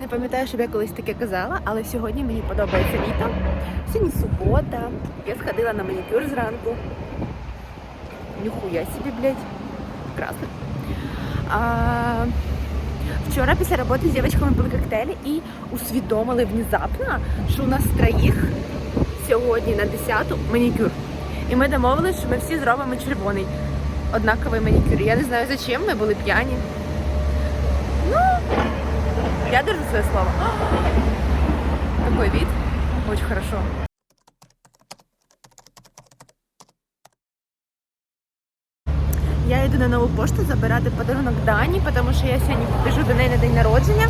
Не пам'ятаю, щоб я колись таке казала, але сьогодні мені подобається літо. Сьогодні субота. Я сходила на манікюр зранку. Ніхуя собі, блядь. Красно. А, вчора після роботи з дівчатками пили коктейлі і усвідомили внезапно, що у нас троїх сьогодні на 10-ту манікюр. І ми домовилися, що ми всі зробимо червоний однаковий манікюр. Я не знаю за чим, ми були п'яні. Я держу своє слово. Такой вид. Очень хорошо. Я йду на нову пошту забирати подарунок Дані, тому що я сьогодні біжу до неї на день народження.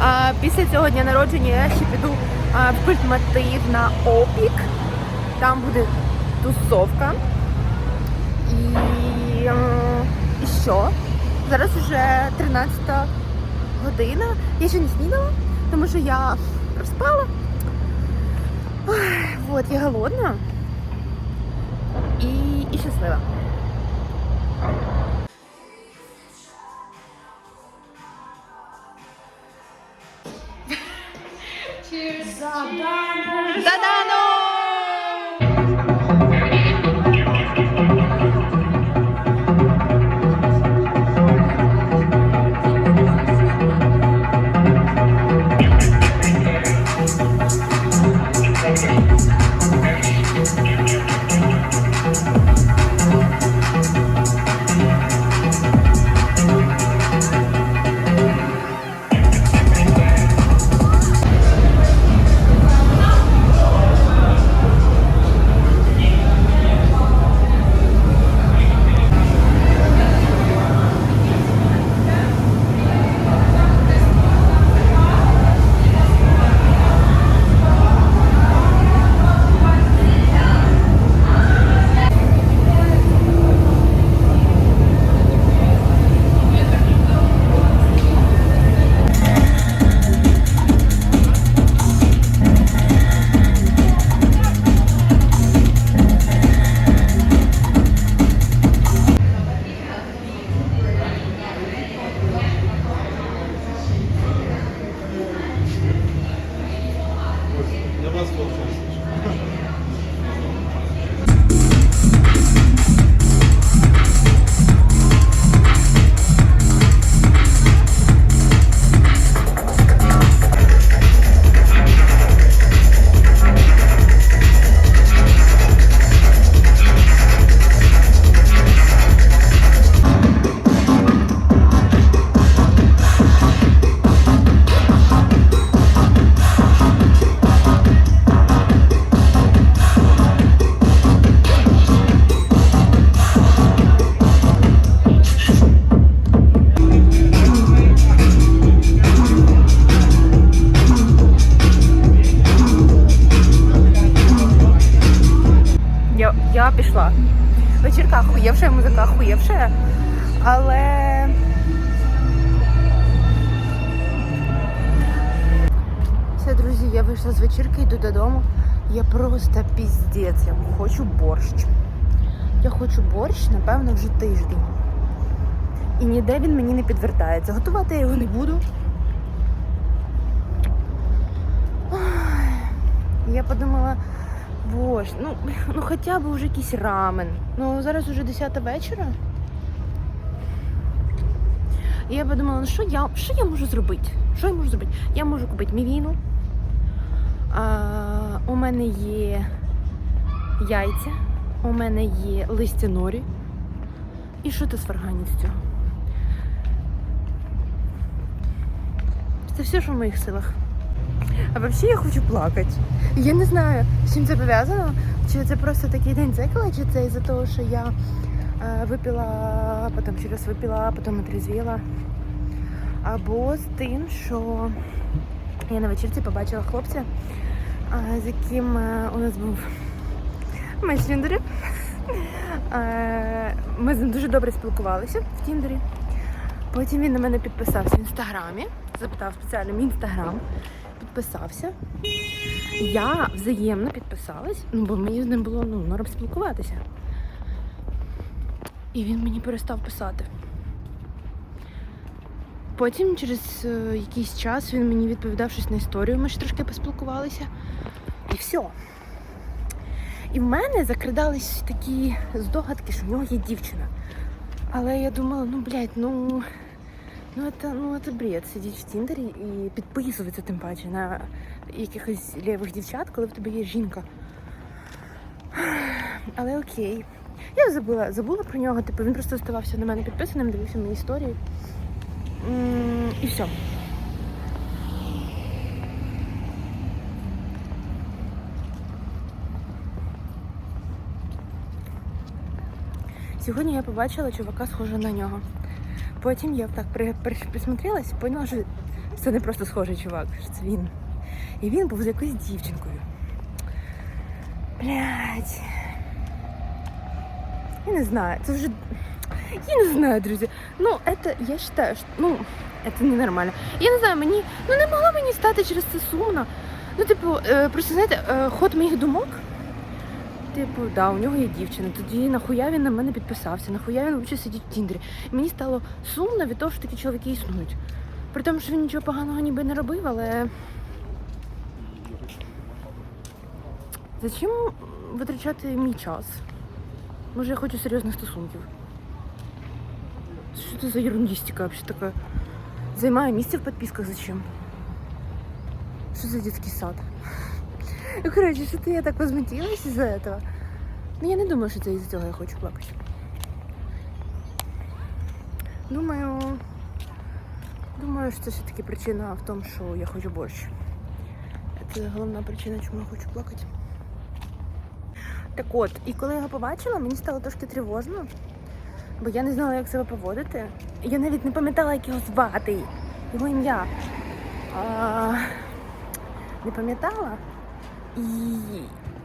А, після цього дня народження я ще піду в культмотив на опік. Там буде тусовка. І, е, і що? Зараз вже 13 година. Я ще не снідала, тому що я проспала. Вот, я голодна і, і щаслива. Я вийшла з вечірки, йду додому. Я просто піздець. Я хочу борщ. Я хочу борщ, напевно, вже тиждень. І ніде він мені не підвертається. Готувати я його не буду. Я подумала, боже, ну, ну хоча б вже якийсь рамен. Ну зараз уже 10 вечора. І я подумала, ну що я, що я можу зробити? Що я можу зробити? Я можу купити мівіну. А, у мене є яйця, у мене є листя норі. І що ти з цього? Це все, що в моїх силах. А взагалі я хочу плакати. Я не знаю, з чим це пов'язано. Чи це просто такий день цикла, чи це із-за того, що я е, випила, потім ще раз випила, потім отрезвіла. Або з тим, що я на вечірці побачила хлопця, з яким е, у нас був матч Тіндері. Е, Ми з ним дуже добре спілкувалися в Тіндері. Потім він на мене підписався в інстаграмі, запитав спеціально мій інстаграм, підписався. Я взаємно підписалась, ну бо мені з ним було ну, норм спілкуватися. І він мені перестав писати. Потім, через е, якийсь час, він мені відповідав щось на історію, ми ще трошки поспілкувалися. І все. І в мене закрадались такі здогадки, що в нього є дівчина. Але я думала, ну блядь, ну. Ну это, ну это бред, сидіть в Тіндері і підписуватися тим паче на якихось лівих дівчат, коли в тебе є жінка. Але окей. Я забула, забула про нього, типу він просто оставався на мене підписаним, дивився мої історії. І все. Сьогодні я побачила чувака, схожого на нього. Потім я так при, при, присмотрелась і поняла, що це не просто схожий чувак, що це він. І він був з якоюсь дівчинкою. Блять. Я не знаю, це вже. Я не знаю, друзі. Ну, это, я считаю, що, ну, це ненормально. Я не знаю, мені, ну не могло мені стати через це сумно. Ну, типу, просто знаєте, е, ход моїх думок. Типу, да, у нього є дівчина. Тоді нахуя він на мене підписався, нахуя він взагалі сидить в Тіндері. Мені стало сумно від того, що такі чоловіки існують. При тому, що він нічого поганого ніби не робив, але. Зачем витрачати мій час? Може, я хочу серйозних стосунків. Що це за ерундистика взагалі така? Займаю місце в підписках зачем? Що за детский сад? Ну, короче, что-то я так возмутилась из-за этого. Но я не думаю, что это из-за того я хочу плакать. Думаю, думаю, це все-таки причина в тому, що я хочу борщ. Це головна причина, чому я хочу плакати. Так от, і коли я його побачила, мені стало трошки тривожно, бо я не знала, як себе поводити. Я навіть не пам'ятала, як його звати, його ім'я. Не пам'ятала. І,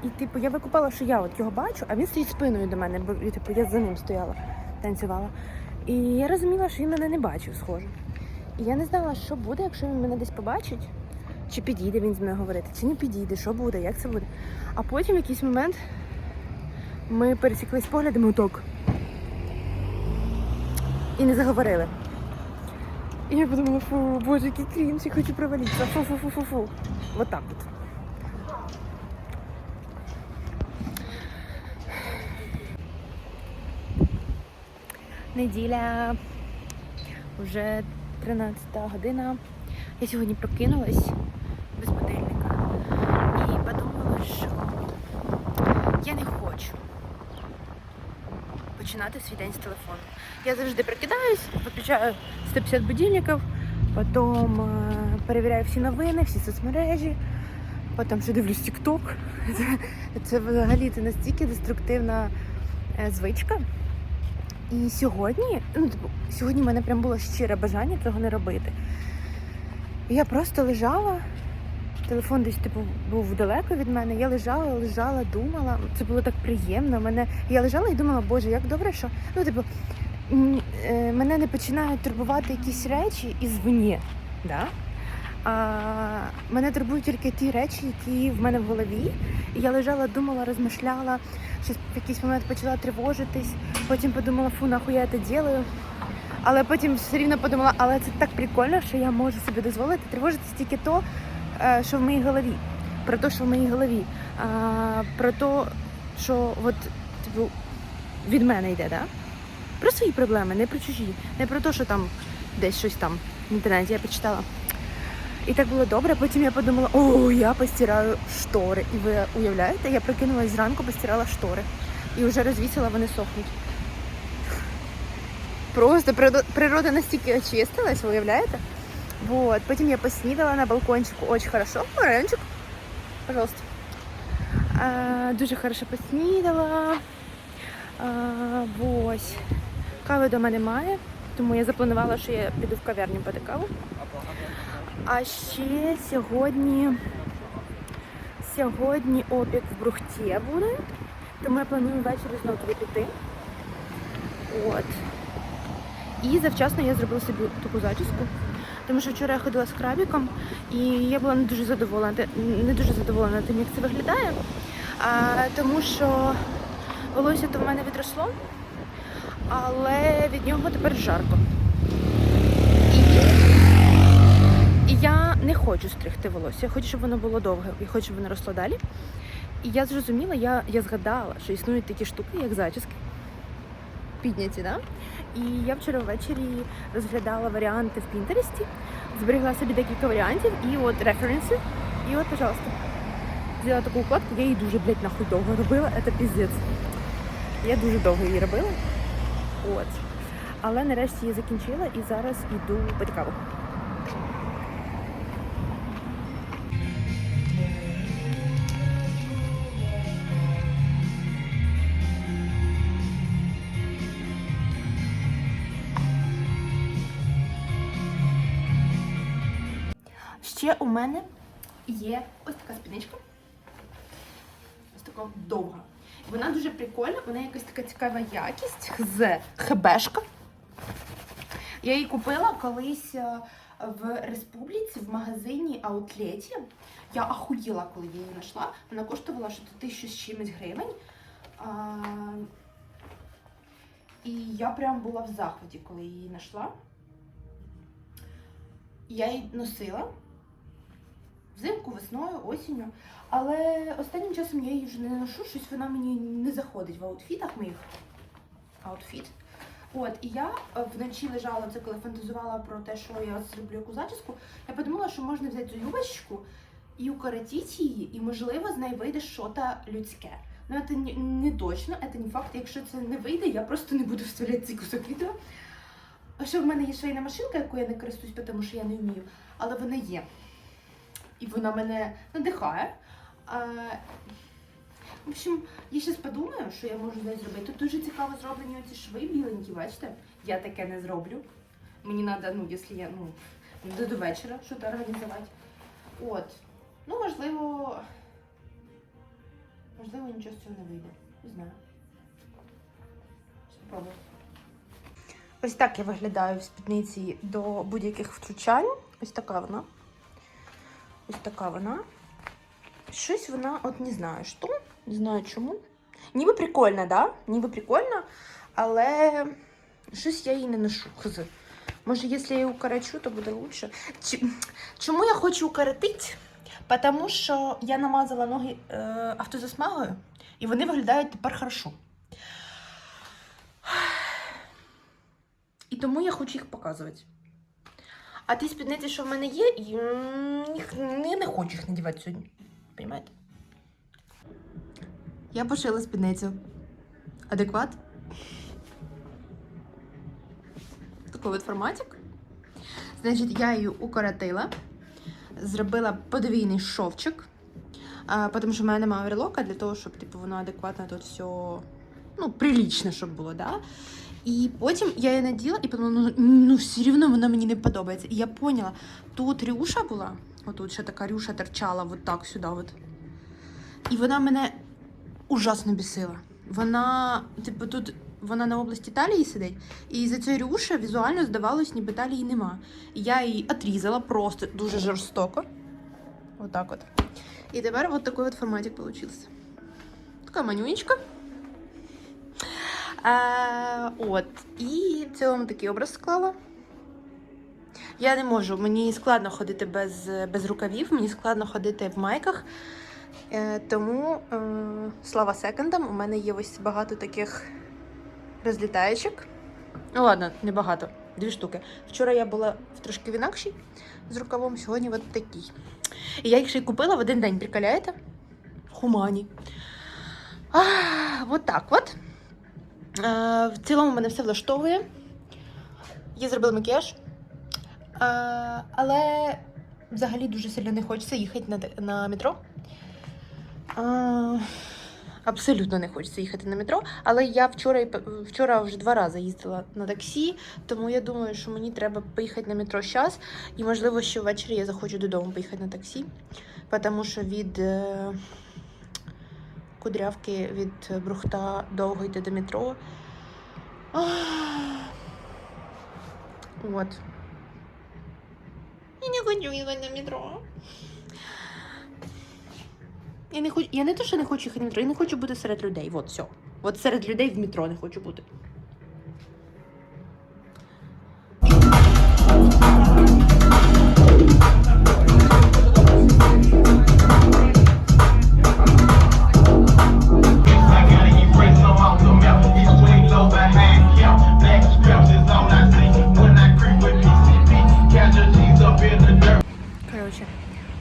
і типу, я викупала, що я от його бачу, а він стоїть спиною до мене, бо типу, я за ним стояла, танцювала. І я розуміла, що він мене не бачив, схоже. І я не знала, що буде, якщо він мене десь побачить, чи підійде він з мною говорити, чи не підійде, що буде, як це буде. А потім в якийсь момент ми пересіклись поглядами оток. І не заговорили. І я подумала, фу, боже, який крінж, я хочу провалитися. Фу-фу-фу-фу-фу. Вот так от. Неділя, вже 13 година. Я сьогодні прокинулась без будильника і подумала, що я не хочу починати свій день з телефону. Я завжди прокидаюсь, виключаю 150 будильників, потім е, перевіряю всі новини, всі соцмережі, потім ще дивлюсь TikTok. Це, це взагалі це настільки деструктивна е, звичка. І сьогодні, ну, типу, сьогодні в мене прям було щире бажання цього не робити. Я просто лежала, телефон десь типу, був далеко від мене. Я лежала, лежала, думала. Це було так приємно. Мене... Я лежала і думала, боже, як добре, що ну, типу, е, мене не починають турбувати якісь речі ізвні. Да? А, мене турбують тільки ті речі, які в мене в голові. І я лежала, думала, розмишляла, щось в якийсь момент почала тривожитись, потім подумала, фу, нахуй я це делаю. Але потім все рівно подумала, але це так прикольно, що я можу собі дозволити тривожитись тільки то, що в моїй голові. Про те, що в моїй голові. Про те, що от, типу, від мене йде, да? Про свої проблеми, не про чужі. Не про те, що там десь щось там в інтернеті я почитала. І так було добре. Потім я подумала, о, я постираю штори. І ви уявляєте, я прокинулась зранку, постирала штори. І вже розвісила, вони сохнуть. Просто природа, настільки очистилась, уявляєте? Вот. Потім я поснідала на балкончику. Очень хорошо. Райончик, пожалуйста. А, дуже хорошо поснідала. А, ось. Кави дома немає, тому я запланувала, що я піду в кав'ярню пити каву. А ще сьогодні, сьогодні опік в Брухті буде, тому я планую ввечері знову піти. От. І завчасно я зробила собі таку зачіску. Тому що вчора я ходила з крабіком і я була не дуже задоволена, не дуже задоволена тим, як це виглядає. А, тому що волосся то в мене відросло, але від нього тепер жарко. І хочу стригти волосся. Я хочу, щоб воно було довге, я хочу, щоб воно росло далі. І я зрозуміла, я, я згадала, що існують такі штуки, як зачіски. Підняті, да? І я вчора ввечері розглядала варіанти в Пінтересті, зберегла собі декілька варіантів і от референси. І от, пожалуйста, взяла таку укладку, я її дуже, блядь, нахуй довго робила, це піздець. Я дуже довго її робила. От. Але нарешті її закінчила і зараз іду по каву. Ще у мене є ось така спідничка. Ось така довга. Вона дуже прикольна, вона якась така цікава якість з хебешка. Я її купила колись е, в республіці в магазині Аутлеті. Я ахуїла, коли я її знайшла. Вона коштувала що тисячу з чимось гривень. А, і я прям була в захваті, коли її знайшла. Я її носила взимку, весною, осінню. Але останнім часом я її вже не ношу, щось вона мені не заходить в аутфітах моїх. Аутфіт. От, і я е, вночі лежала це, коли фантазувала про те, що я зроблю яку зачіску. Я подумала, що можна взяти цю юбочку і укоротити її, і можливо з неї вийде щось людське. Ну, це не, точно, це не факт. Якщо це не вийде, я просто не буду вставляти цей кусок відео. Ще в мене є швейна машинка, яку я не користуюсь, тому що я не вмію, але вона є. І вона мене надихає. А, в общем, я зараз подумаю, що я можу з нею зробити. Тут дуже цікаво зроблені оці шви біленькі, бачите? Я таке не зроблю. Мені треба, ну, якщо я ну, до, до вечора щось організувати. От. Ну, можливо. Можливо, нічого з цього не вийде. Не знаю. Спробую. Ось так я виглядаю в спідниці до будь-яких втручань. Ось така вона. Ось така вона. Щось вона, от не знаю, що, не знаю чому. Ніби прикольно, да? Ніби прикольно, але щось я її не ношу. Хз. Може, якщо я її укорочу, то буде. Чи- Чому я хочу укоротити? Тому що я намазала ноги е, автозасмагою, і вони виглядають тепер хорошо. І тому я хочу їх показувати. А ті спідниці, що в мене є, я не хочу їх надівати сьогодні. Понимаєте? Я пошила спідницю. Адекват? Такий от форматик. Значить, я її укоротила, зробила подвійний шовчик, тому що в мене немає оверлока для того, щоб типу, воно адекватно тут все ну, прилічно, щоб було, да? І потім я її наділа і подумала, ну, ну все рівно вона мені не подобається. І я поняла, тут рюша була, отут ще така рюша торчала, от так сюди. От. І вона мене ужасно бісила. Вона, типу, тут вона на області талії сидить, і за цією рюша візуально здавалось, ніби талії нема. І я її отрізала просто дуже жорстоко. Отак от. І тепер от такий от форматик получився. Така манюнечка. Е, от. І в цілому такий образ склала. Я не можу, мені складно ходити без, без рукавів, мені складно ходити в майках. Е, тому е, слава секондам, у мене є ось багато таких розлітаєчок. Ну ладно, не багато, дві штуки. Вчора я була в трошки в інакшій з рукавом, сьогодні от такий. І я їх ще й купила в один день, приколяєте? Хумані. А, от так от. Е, в цілому мене все влаштовує. Я зробила макіяж. Е, але взагалі дуже сильно не хочеться їхати на, на метро. Е, абсолютно не хочеться їхати на метро. Але я вчора, вчора вже два рази їздила на таксі, тому я думаю, що мені треба поїхати на метро зараз. І можливо, що ввечері я захочу додому поїхати на таксі. Тому що від кудрявки від Брухта довго йти до метро. От. Я не хочу їхати на метро. Я не хочу. Я не те, що не хочу їхати на метро, я не хочу бути серед людей. От все. От серед людей в метро не хочу бути.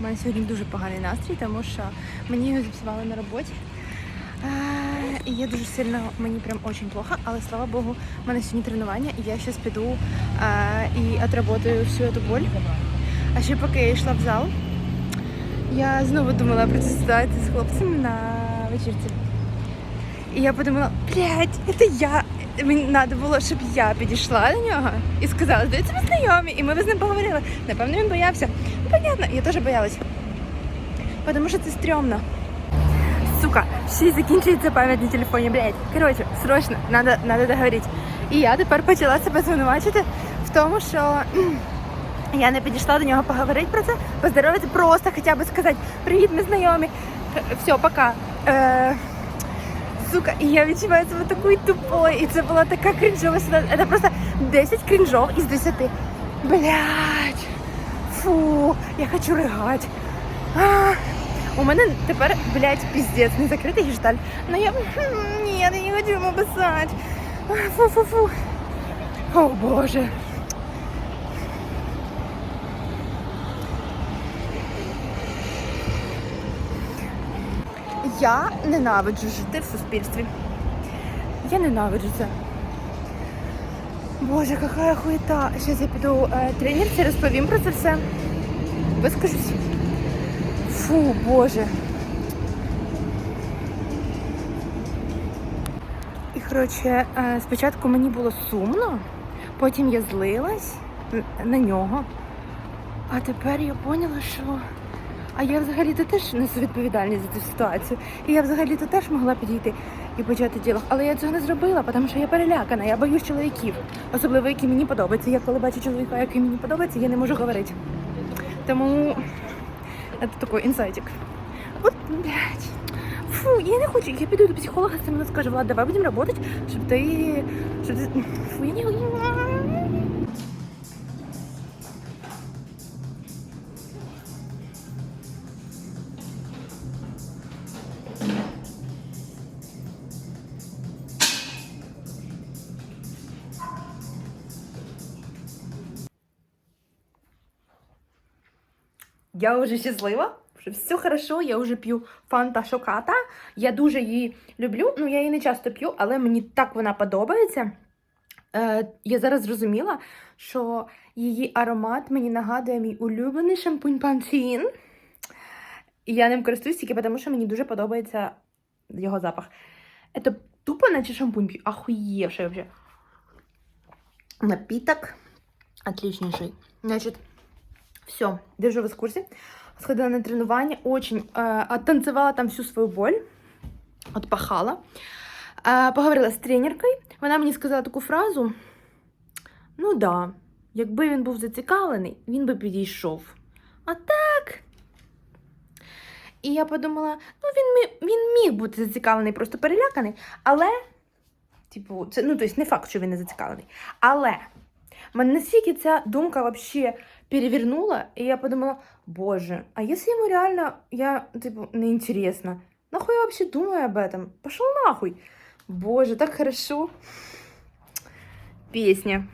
Мене сьогодні дуже поганий настрій, тому що мені його зіпсували на роботі. І я дуже сильно, мені прям очень плохо, але слава Богу, в мене сьогодні тренування, і я зараз піду е, і отработаю всю цю боль. А ще поки я йшла в зал, я знову думала про цю ситуацію з хлопцем на вечірці. І я подумала, блядь, це я. Мені треба було, щоб я підійшла до нього і сказала, здається, ми знайомі, і ми з ним поговорили. Напевно, він боявся. Ну, понятно, я теж боялась. Тому що це стрьомно. Сука, ще й закінчується пам'ять на телефоні, блядь. Коротше, срочно, надо, надо договорити. І я тепер почала себе звинувачити в тому, що я не підійшла до нього поговорити про це, поздоровитися, просто хоча б сказати Привіт, ми знайомі. Все, пока. Е, сука, і я відчуваю себе такою тупою, і це була така крінжова ситуація. Це просто 10 крінжов із 10. Блять. Фу, я хочу ригати. А, у мене тепер, блядь, піздець, не закритий гешталь. Ну я. Ні, я не хочу йому писати. Фу-фу-фу. О боже. Я ненавиджу жити в суспільстві. Я ненавиджу це. Боже, какая хуета. Зараз я піду е, тренерці, розповім про це все. Вискажусь. Фу, боже. І коротше, е, спочатку мені було сумно, потім я злилась на нього. А тепер я поняла, що. А я взагалі-то теж несу відповідальність за цю ситуацію. І я взагалі-то теж могла підійти і почати діло. Але я цього не зробила, тому що я перелякана, я боюсь чоловіків. Особливо, які мені подобаються. Я коли бачу чоловіка, який мені подобається, я не можу говорити. Тому це такий інсайтик. От, блядь. Фу, я не хочу. Я піду до психолога, сам скажу, Влад, давай будемо працювати, щоб ти. Щоб ти. Фу, я не Я вже щаслива, що все хорошо, я вже п'ю фанта шоката. Я дуже її люблю. Ну, я її не часто п'ю, але мені так вона подобається. Е, я зараз зрозуміла, що її аромат мені нагадує мій улюблений шампунь Pantene. І я ним користуюсь тільки тому, що мені дуже подобається його запах. Це тупо наче шампунь п'ю. Ахуєвший вообще. Напиток отличнейший. Значит, все, держу вас в курсі. Сходила на тренування, очень э, оттанцевала там всю свою боль, отпахала. Е, поговорила з тренеркою. Вона мені сказала таку фразу: ну да, якби він був зацікавлений, він би підійшов. А так. І я подумала: ну він, він міг бути зацікавлений, просто переляканий, але, типу, це ну, тобто не факт, що він не зацікавлений. Але мене настільки ця думка взагалі перевернула, і я подумала, боже, а если ему реально, я, типу, неинтересно, нахуй я вообще думаю об этом? Пошел нахуй. Боже, так хорошо. Песня.